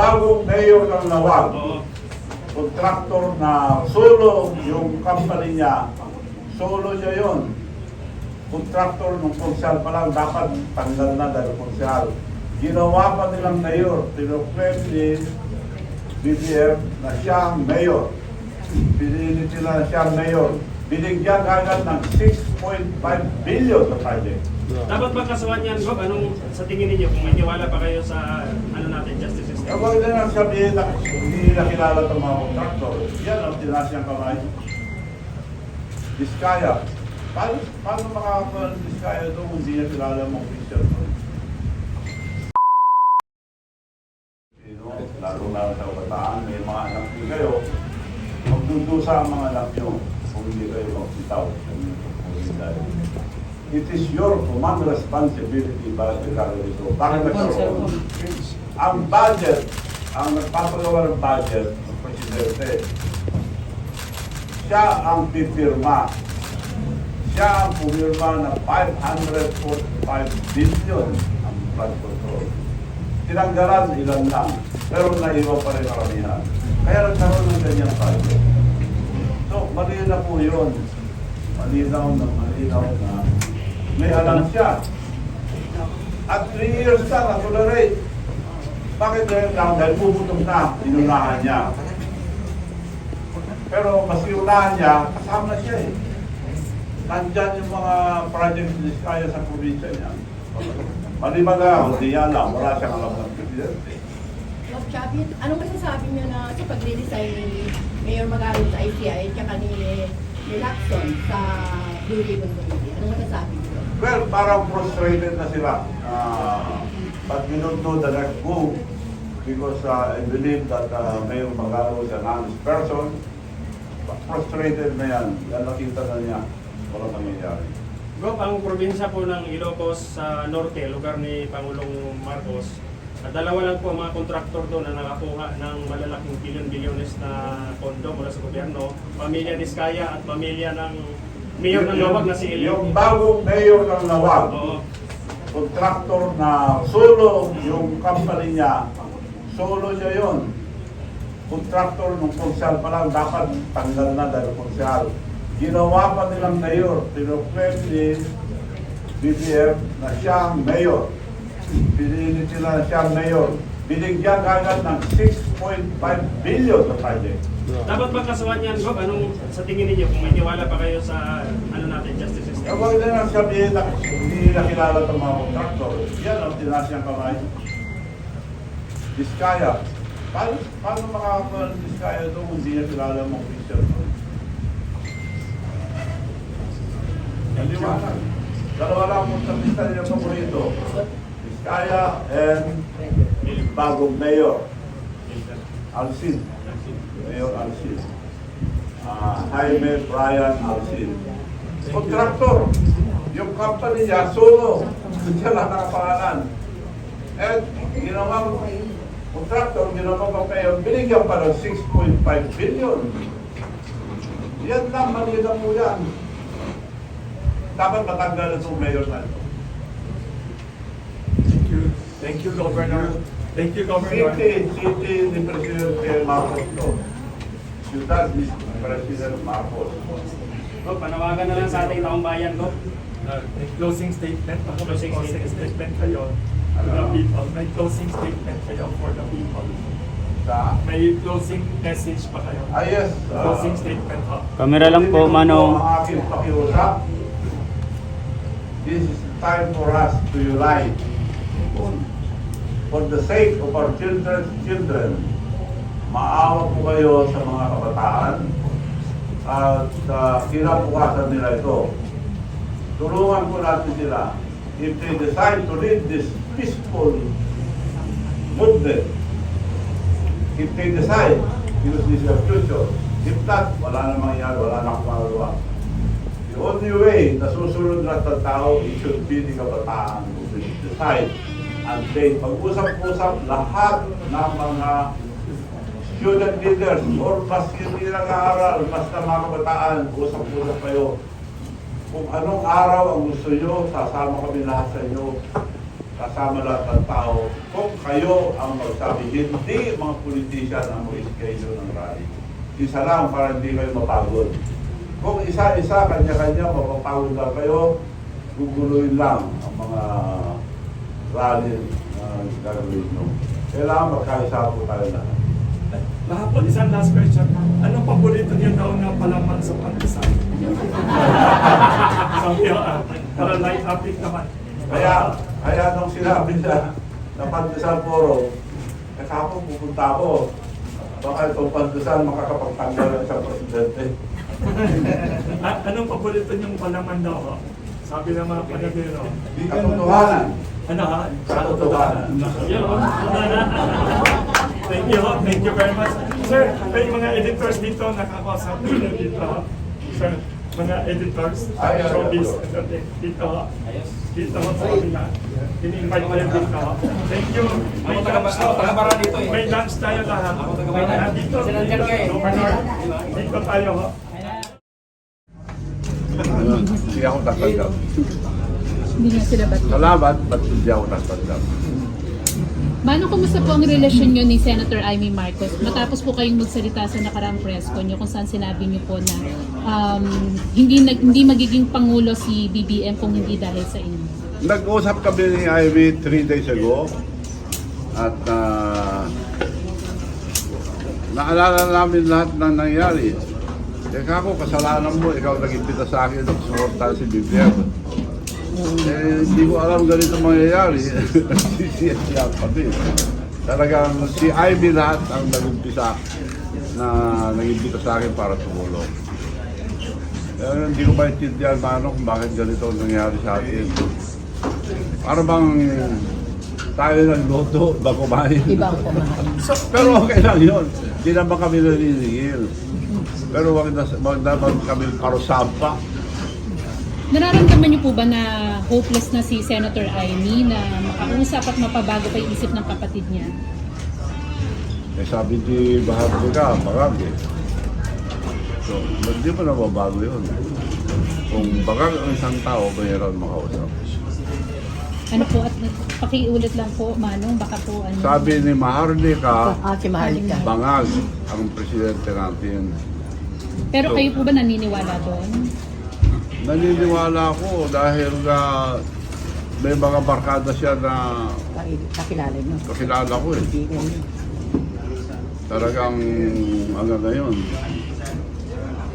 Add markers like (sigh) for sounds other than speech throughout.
bagong mayor ng Lawag, contractor na solo yung company niya, solo niya yon. Contractor nung konsyal pa lang, dapat tanggal na dahil konsyal. Ginawa pa nilang mayor, pinukwet ni BBM na siya ang mayor. Pinili nila na siya ang mayor. Binigyan agad ng 6.5 billion sa project. Dapat ba kasuhan yan, Gob? Anong sa tingin ninyo kung may tiwala pa kayo sa ano natin, justice? Kapag na lang sabihin na hindi nila kilala itong mga kontraktor, yan ang tinas niyang kamay. Diskaya. Paano, paano makakakuha ng diskaya ito kung hindi niya kilala mga official? Know, lalo-lalo sa kabataan, may mga anak niyo kayo, magdudusa ang mga anak niyo kung hindi kayo magsitaw. It is your command responsibility ba regarding ito. Bakit nagkaroon? Ang budget, ang nagpapagawa ng budget ng Presidente, siya ang pipirma. Siya ang pumirma ng 545 billion ang flood control. Tinanggalan ilan lang, pero naiwan pa rin karamihan. Kaya nagkaroon ng ganyang budget. So, mali na po yun. Malinaw na malinaw na may alam siya. At 3 years na, na-tolerate. Bakit ngayon lang? Dahil puputong na, inunahan niya. Pero mas iunahan niya, kasama siya eh. Nandyan yung mga project ni Kaya sa probinsya niya. Maliban na, hindi niya alam, wala siyang alam ng presidente. Bob Chabi, anong masasabi niyo na sa pag-resign ni Mayor Magalong sa ICI at saka ni, Lacson sa Blue Ribbon Committee? Anong masasabi niyo? Well, parang frustrated na sila. Uh, but we don't know the next move because uh, I believe that uh, Mayor Magalo is an honest person. But frustrated na yan. Yan nakita na niya. Walang nangyayari. Gob, ang probinsya po ng Ilocos sa norte, lugar ni Pangulong Marcos, at dalawa lang po ang mga kontraktor doon na nakakuha ng malalaking bilyon-bilyones na pondo mula sa gobyerno, pamilya Diskaya at pamilya ng mayor ng Lawag na si Elio. Yung bagong mayor ng Lawag, contractor na solo yung company niya, solo niya yon. Contractor nung konsyal pa lang, dapat tanggal na dahil konsyal. Ginawa pa nilang mayor, pinukwet ni BBM na siya mayor. Pinili nila na siya ang mayor. Binigyan agad ng 6.5 billion sa project. Dapat ba kasuhan yan, Gob? Anong sa tingin ninyo kung may tiwala pa kayo sa ano natin, justice system? Kapag na lang sabihin hindi nila kilala itong mga kontraktor, yan ang tinas niyang kamay. Diskaya. Paano, paano makakakuha ng diskaya ito kung hindi niya kilala mga official? Naliwanag. Dalawa lang sa lista niya paborito. Diskaya and bagong mayor. Alcin. Mayor Alcin. Ah, Jaime Brian Alcin. Kontraktor. Yung company niya, solo. Diyan lang nakapangalan. At ginawa mo, kontraktor, ginawa mo pa yung binigyan pa ng 6.5 billion. Yan lang, mali na po yan. Dapat matanggal itong mayor na ito. Thank you. Thank you, Governor. Thank you, Governor. City, city ni Presidente Marcos to. Ciudad ni President Marcos. Gob, panawagan na lang sa ating taong bayan, Gob. Uh, closing statement. Closing closing statement. statement kayo to the people. May closing statement kayo for the people. Sa, May closing message pa kayo. ah yes. ah, Closing statement ha. Kamera lang po, Manong. Ang aking pakiusap. This is the time for us to unite. For the sake of our children's children, maawa po kayo sa mga kabataan at uh, kinabukasan nila ito. Tulungan po natin sila. If they decide to lead this peaceful movement, if they decide, because this is future. If not, wala na mangyayari, wala na akong magagawa. The only way na susunod na sa tao, it should be the kabataan who will decide. And they pag-usap-usap lahat ng mga student leaders or mas hindi nag-aaral, basta mga kabataan, usap-usap kayo. Kung anong araw ang gusto nyo, sasama kami lahat sa inyo. kasama lahat ng tao, kung kayo ang magsabi, hindi mga politician ang mag-schedule ng rally. Isa lang para hindi kayo mapagod. Kung isa-isa, kanya-kanya, mapapagod lang kayo, guguluhin lang ang mga rally na gagawin nyo. Kailangan magkaisa po tayo lahat. Mahapon, isang last question. Anong paborito niyo daw na palaman sa pandesal? (laughs) Sabi ko, ah, para light topic naman. Kaya, kaya nung sinabi na na pandesal poro, eh kahapon pupunta ako. Baka itong pandesal makakapagtanggal sa presidente. (laughs) Ah, anong paborito niyong palaman daw? Sabi ng mga panadero. Katotohanan. Ano ha? Katotohanan. Yun, oh. Thank you, ho. thank you very much. Sir, may mga editors dito nakakausap dito dito. Sir, mga editors, Ay, ay, showbiz, dito. Dito ho sa kabila. Ini-invite tayo dito. ho. Thank you. May Ako lunch ako dito eh. May lunch tayo lahat. Ako taga-bara. Ah, Dito, dito, kayo. Dito tayo. ho. Hindi ako tatanggap. Hindi nga sila ba't Salamat, ba't hindi ako tatanggap? Mano, kumusta po ang relasyon nyo ni Senator Amy Marcos? Matapos po kayong magsalita sa nakaraang press con nyo kung saan sinabi nyo po na um, hindi, nag, hindi magiging pangulo si BBM kung hindi dahil sa inyo. Nag-usap kami ni Ivy three days ago at ah, naalala namin lahat ng nangyari. Teka ako, kasalanan mo, ikaw nag-impita sa akin na suporta si BBM. Eh, hindi ko alam ganito mangyayari. (laughs) si siya pati. Talagang si Ivy lahat ang nag-umpisa na nag-impita sa akin para tumulong. Kaya hindi ko maintindihan paano kung bakit ganito ang nangyari sa atin. Para bang tayo ng loto, ba kumain? Ibang kumain. Pero okay lang yun. Hindi naman kami naniningil. Pero wag na, wag naman kami parusampa. Nararamdaman niyo po ba na hopeless na si Senator Amy na makausap at mapabago pa yung isip ng kapatid niya? Eh sabi di bahag ka, eh. So, hindi mo na mabago yun. Kung bagag ang isang tao, mayroon makausap. Ano po, at pakiulit lang po, Manong, baka po ano. Sabi ni Maharlika, Ah, si Maharlika. bangag ang presidente natin. Pero kayo po ba naniniwala doon? Naniniwala ako dahil nga may mga barkada siya na Kakilala mo. kakilala ko eh. Hindi ko. Talagang hanggang ngayon.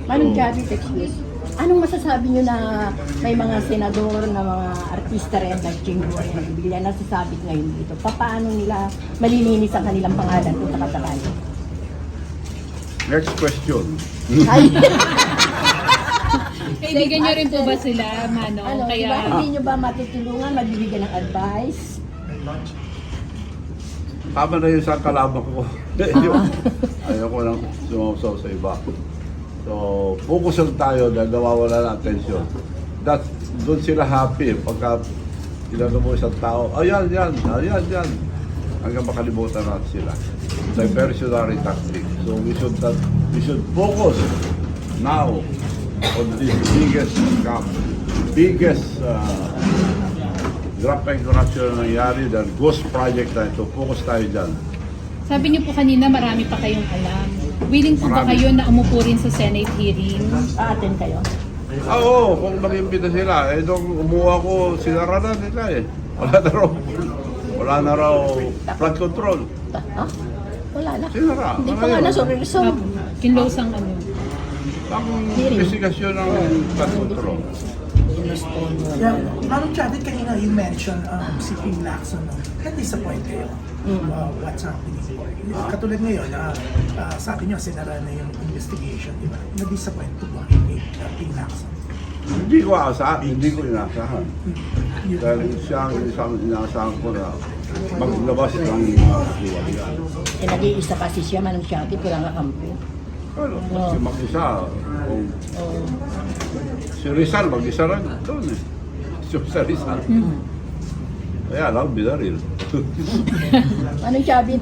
Manong Javi, excuse. Anong masasabi nyo na may mga senador na mga artista rin nag-chinggo rin, bigla nasasabit ngayon dito? Paano nila malilinis ang kanilang pangalan kung nakasakali? Next question. Ay, (laughs) Kaibigan niyo rin po ba sila, Manong? ano, Kaya... diba, hindi nyo ba matutulungan, magbibigyan ng advice? Tama na yun sa kalaban ko. (laughs) Ayoko nang sumausaw sa iba. So, focus lang tayo dahil nawawala na attention. That, doon sila happy pagka tinanong mo isang tao, ayan, yan, ayan, yan. Hanggang makalimutan natin sila. Diversionary tactic. So, we should, not, we should focus now on this biggest scam, biggest uh, graft and corruption na nangyari dahil ghost project na ito. Focus tayo dyan. Sabi niyo po kanina marami pa kayong alam. Willing po ba Marami. kayo na umupo rin sa Senate hearing? A-attend kayo? Ah, Oo, kung mag-imbita sila, eh nung umuha ko, sinara na nila eh. Wala na raw, wala na raw flood control. Ha? Wala na. Sinara. Hindi Wala pa nga yun. nasuresolve. Kinlose ang ano. Ang investigasyon ng control. Yeah, Madam Chavit, kanina you mentioned um, si Ping Lacson. Na-disappoint kayo uh, what's happening. Katulad ngayon, na uh, sabi niyo, sinara na yung investigation, di ba? Na-disappoint po ba kay uh, Ping Lacson? Hindi ko asa, hindi ko inaasahan. Yun. Dahil siya ang isang inaasahan ko na maglabas ng yan. Eh, nag-iisa kasi siya, Manong Javi, walang kakampi. Pero Oo. si mag-isa, kung Oo. si Rizal, mag-isa rin doon eh. Si Rizal. Kaya lang, binaril. Manong Javi,